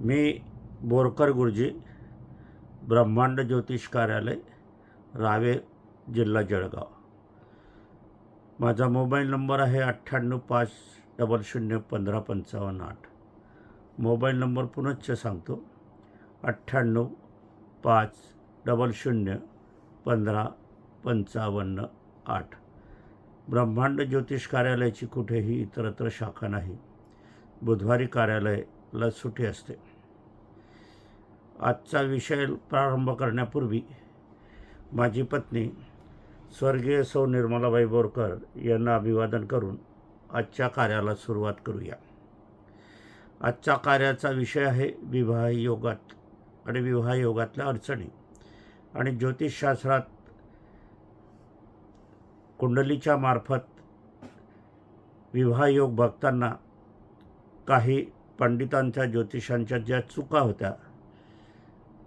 मी बोरकर गुरुजी ब्रह्मांड ज्योतिष कार्यालय रावे जिल्हा जळगाव. माझा मोबाईल नंबर आहे अठ्ठ्याण्णव पाच डबल शून्य पंधरा पंचावन्न आठ. मोबाईल नंबर पुनश्च सांगतो. अठ्ठ्याण्णव पाच डबल शून्य पंधरा पंचावन्न आठ. ब्रह्मांड ज्योतिष कार्यालयाची कुठेही इतरत्र शाखा नाही. बुधवारी कार्यालयाला सुटी असते. आजचा विषय प्रारंभ करण्यापूर्वी माझी पत्नी स्वर्गीय सौ निर्मलाबाई बोरकर यांना अभिवादन करून आजच्या कार्याला सुरुवात करूया. आजच्या कार्याचा विषय आहे विवाह योगात आणि विवाह योगातल्या अडचणी. आणि ज्योतिषशास्त्रात कुंडलीच्या मार्फत विवाह योग बघताना काही पंडितांच्या ज्योतिषांच्या ज्या चुका होत्या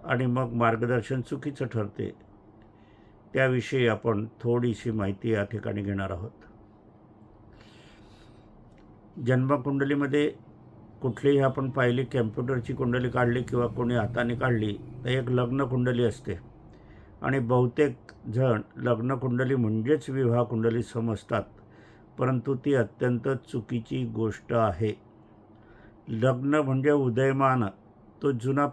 आणि मग मार्गदर्शन चुकीचं ठरते त्याविषयी आपण थोडीशी माहिती या ठिकाणी घेणार आहोत. जन्मकुंडलीमध्ये कुठलीही आपण पाहिली कॅम्प्युटरची कुंडली काढली किंवा कोणी हाताने काढली तर एक लग्न कुंडली असते. आणि बहुतेक जण लग्न कुंडली म्हणजेच विवाह कुंडली समजतात परंतु ती अत्यंत चुकीची गोष्ट आहे. लग्न म्हणजे उदयमान तो जुना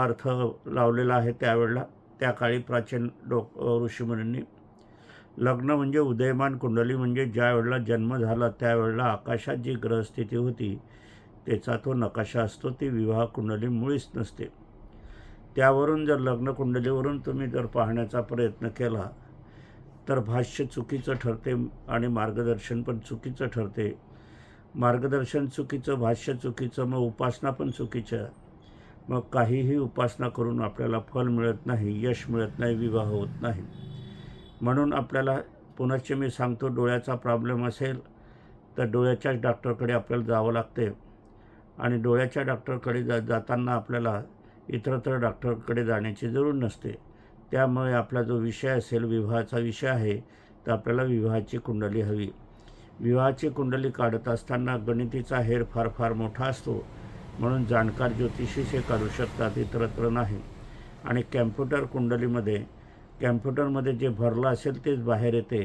अर्थ लावलेला आहे त्यावेळेला त्या काळी प्राचीन डोक ऋषीमुनींनी. लग्न म्हणजे उदयमान कुंडली म्हणजे ज्या वेळेला जन्म झाला त्यावेळेला आकाशात जी ग्रहस्थिती होती त्याचा तो नकाशा असतो ती विवाह कुंडली मुळीच नसते. त्यावरून जर लग्न कुंडलीवरून तुम्ही जर पाहण्याचा प्रयत्न केला तर भाष्य चुकीचं ठरते आणि मार्गदर्शन पण चुकीचं ठरते. मार्गदर्शन चुकीचं भाष्य चुकीचं मग उपासना पण चुकीचं मग काहीही उपासना करून आपल्याला फल मिळत नाही यश मिळत नाही विवाह होत नाही. म्हणून आपल्याला पुनश्च मी सांगतो डोळ्याचा प्रॉब्लेम असेल तर डोळ्याच्याच डॉक्टरकडे आपल्याला जावं लागते. आणि डोळ्याच्या डॉक्टरकडे जा जाताना आपल्याला इतरत्र डॉक्टरकडे जाण्याची जरूर नसते. त्यामुळे आपला जो विषय असेल विवाहाचा विषय आहे तर आपल्याला विवाहाची कुंडली हवी. विवाहाची कुंडली काढत असताना गणितीचा हेर फार फार मोठा असतो. म्हणून जाणकार ज्योतिषीच हे काढू शकतात इतरत्र नाही. आणि कॅम्प्युटर कुंडलीमध्ये कॅम्प्युटरमध्ये जे भरलं असेल तेच बाहेर येते.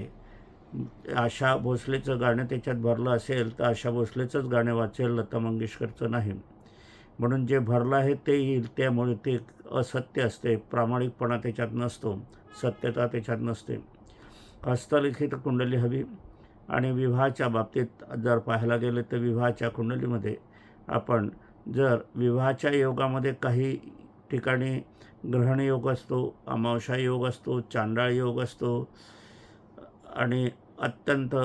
आशा भोसलेचं गाणं त्याच्यात भरलं असेल तर आशा भोसलेचंच गाणं वाचेल लता मंगेशकरचं नाही. म्हणून जे भरलं आहे ते येईल त्यामुळे ते असत्य असते प्रामाणिकपणा त्याच्यात नसतो सत्यता त्याच्यात नसते. हस्तलिखित कुंडली हवी. आणि विवाहाच्या बाबतीत जर पाहायला गेलं तर विवाहाच्या कुंडलीमध्ये आपण जर विवाहाच्या योगामध्ये काही ठिकाणी ग्रहण योग असतो अमावशा योग असतो चांडाळ योग असतो आणि अत्यंत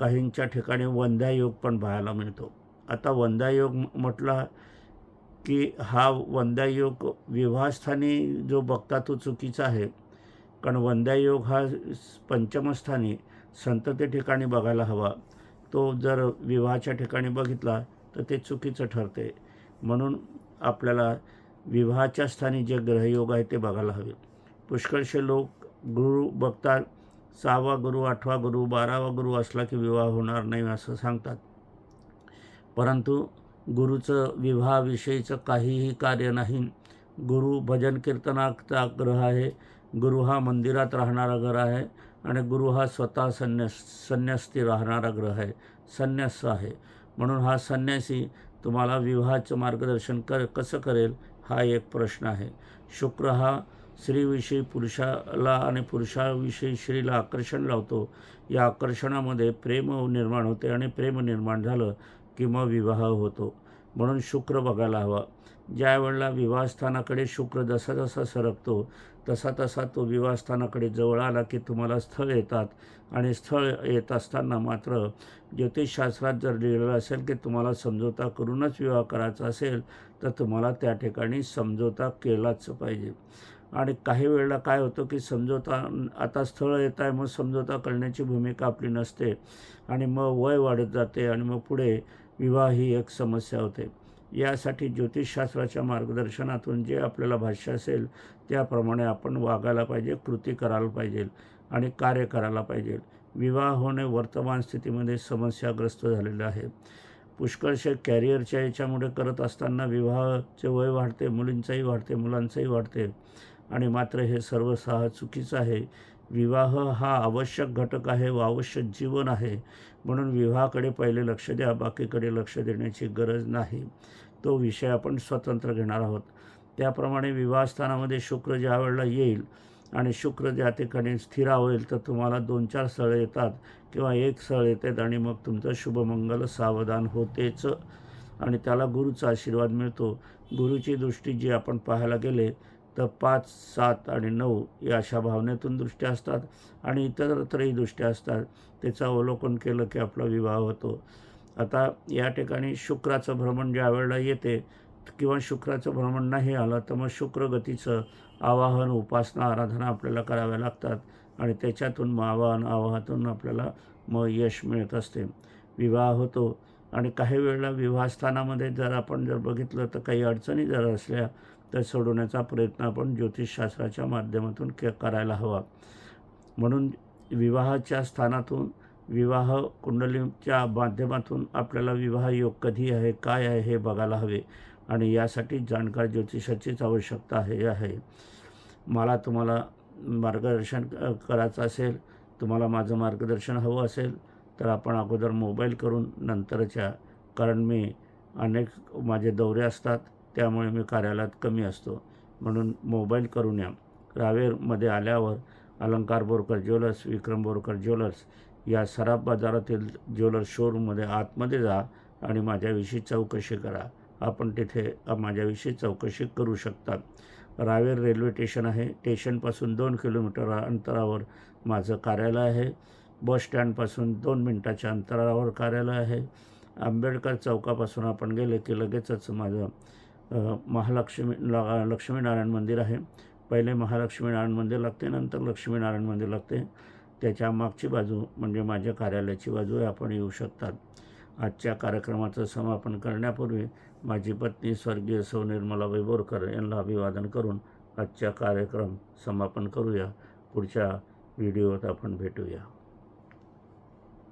काहींच्या ठिकाणी वंध्या योग पण पाहायला मिळतो. आता वंध्या योग म्हटला की हा वंध्या योग विवाहस्थानी जो बघता तो चुकीचा आहे. कारण वंध्या योग हा पंचमस्थानी संतते ठिकाणी बघायला हवा. तो जर विवाहाच्या ठिकाणी बघितला तर ते चुकीचं ठरते. म्हणून आपल्याला विवाहाच्या स्थानी जे ग्रहयोग आहे ते बघायला हवे. पुष्कळशे लोक गुरु बघतात. सहावा गुरु आठवा गुरु बारावा गुरु असला की विवाह होणार नाही असं सांगतात. परंतु गुरुचं विवाहाविषयीचं काहीही कार्य नाही. गुरु भजन कीर्तनाचा ग्रह आहे. गुरु हा मंदिरात राहणारा ग्रह आहे. आणि गुरु हा स्वतः संन्यास संन्यास्ती राहणारा ग्रह आहे संन्यास आहे. म्हणून हा संन्यासी तुम्हाला विवाहाचं मार्गदर्शन कर कसं करेल हा एक प्रश्न आहे. शुक्र हा स्त्रीविषयी पुरुषाला आणि पुरुषाविषयी स्त्रीला आकर्षण लावतो. या आकर्षणामध्ये प्रेम निर्माण होते आणि प्रेम निर्माण झालं की मग विवाह होतो. म्हणून शुक्र बघायला हवा. ज्या वेळेला विवाहस्थानाकडे शुक्र जसा जसा सरकतो तसा तसा तो विवाहस्थानाकडे जवळ आला की तुम्हाला स्थळ येतात. आणि स्थळ येत असताना मात्र ज्योतिषशास्त्रात जर लिहिलेलं असेल की तुम्हाला समझोता करूनच विवाह करायचा असेल तर तुम्हाला त्या ठिकाणी समझोता केलाच पाहिजे. आणि काही वेळेला काय होतं की समजोता आता स्थळ येत आहे मग समझोता करण्याची भूमिका आपली नसते. आणि मग वय वाढत जाते आणि मग पुढे विवाह ही एक समस्या होते. यासाठी ज्योतिषशास्त्राच्या मार्गदर्शनातून जे आपल्याला भाष्य असेल त्याप्रमाणे आपण वागायला पाहिजे कृती करायला पाहिजे आणि कार्य करायला पाहिजे. विवाह होणे वर्तमान स्थितीमध्ये समस्याग्रस्त झालेलं आहे. पुष्कळशे कॅरियरच्या याच्यामुळे करत असताना विवाहाचे वय वाढते मुलींचंही वाढते मुलांचंही वाढते. आणि मात्र हे सर्व सहा चुकीचं आहे. विवाह हा आवश्यक घटक आहे व आवश्यक जीवन आहे. म्हणून विवाहाकडे पहिले लक्ष द्या बाकीकडे लक्ष देण्याची गरज नाही. तो विषय आपण स्वतंत्र घेणार आहोत. त्याप्रमाणे विवाहस्थानामध्ये शुक्र ज्या वेळेला येईल आणि शुक्र ज्या ठिकाणी स्थिर होईल तर तुम्हाला दोन चार स्थळं येतात किंवा एक स्थळ येतात आणि मग तुमचं शुभमंगल सावधान होतेच. आणि त्याला गुरुचा आशीर्वाद मिळतो. गुरुची दृष्टी जी आपण पाहायला गेले तर पाच सात आणि नऊ या अशा भावनेतून दृष्ट्या असतात आणि इतरत्रही दृष्ट्या असतात. त्याचं अवलोकन केलं की आपला विवाह होतो. आता या ठिकाणी शुक्राचं भ्रमण ज्या वेळेला येते किंवा शुक्राचं भ्रमण नाही आलं तर मग शुक्रगतीचं आवाहन उपासना आराधना आपल्याला कराव्या लागतात आणि त्याच्यातून मग आवाहन आवाहातून आपल्याला मग यश मिळत असते. विवाह होतो. आणि काही वेळेला विवाहस्थानामध्ये जर आपण जर बघितलं तर काही अडचणी जर असल्या तर सोडवण्याचा प्रयत्न आपण ज्योतिषशास्त्राच्या माध्यमातून के करायला हवा. म्हणून विवाहाच्या स्थानातून विवाह कुंडलीच्या माध्यमातून आपल्याला विवाह योग कधी आहे काय आहे हे बघायला हवे आणि यासाठी जाणकार ज्योतिषाचीच आवश्यकता आहे आहे. मला तुम्हाला मार्गदर्शन करायचं असेल तुम्हाला माझं मार्गदर्शन हवं असेल तर आपण अगोदर मोबाईल करून नंतरच्या कारण मी अनेक माझे दौरे असतात त्यामुळे मी कार्यालयात कमी असतो. म्हणून मोबाईल करून या. रावेरमध्ये आल्यावर अलंकार बोरकर ज्वेलर्स विक्रम बोरकर ज्वेलर्स या सराफ बाजारातील ज्वेलर्स शोरूममध्ये आतमध्ये जा आणि माझ्याविषयी चौकशी करा. आपण तिथे माझ्याविषयी चौकशी करू शकता. रावेर रेल्वे स्टेशन आहे. स्टेशनपासून दोन किलोमीटर अंतरावर माझं कार्यालय आहे. बस स्टँडपासून दोन मिनटाच्या अंतरावर कार्यालय आहे. आंबेडकर चौकापासून आपण गेले की लगेचच माझं महालक्ष्मी ला लक्ष्मीनारायण मंदिर आहे. पहिले महालक्ष्मीनारायण मंदिर लागते नंतर लक्ष्मीनारायण मंदिर लागते. त्याच्या मागची बाजू म्हणजे माझ्या कार्यालयाची बाजू आहे. आपण येऊ शकतात. आजच्या कार्यक्रमाचं समापन करण्यापूर्वी माझी पत्नी स्वर्गीय सौ निर्मलाबाई बोरकर यांना अभिवादन करून आजच्या कार्यक्रम समापन करूया. पुढच्या व्हिडिओत आपण भेटूया.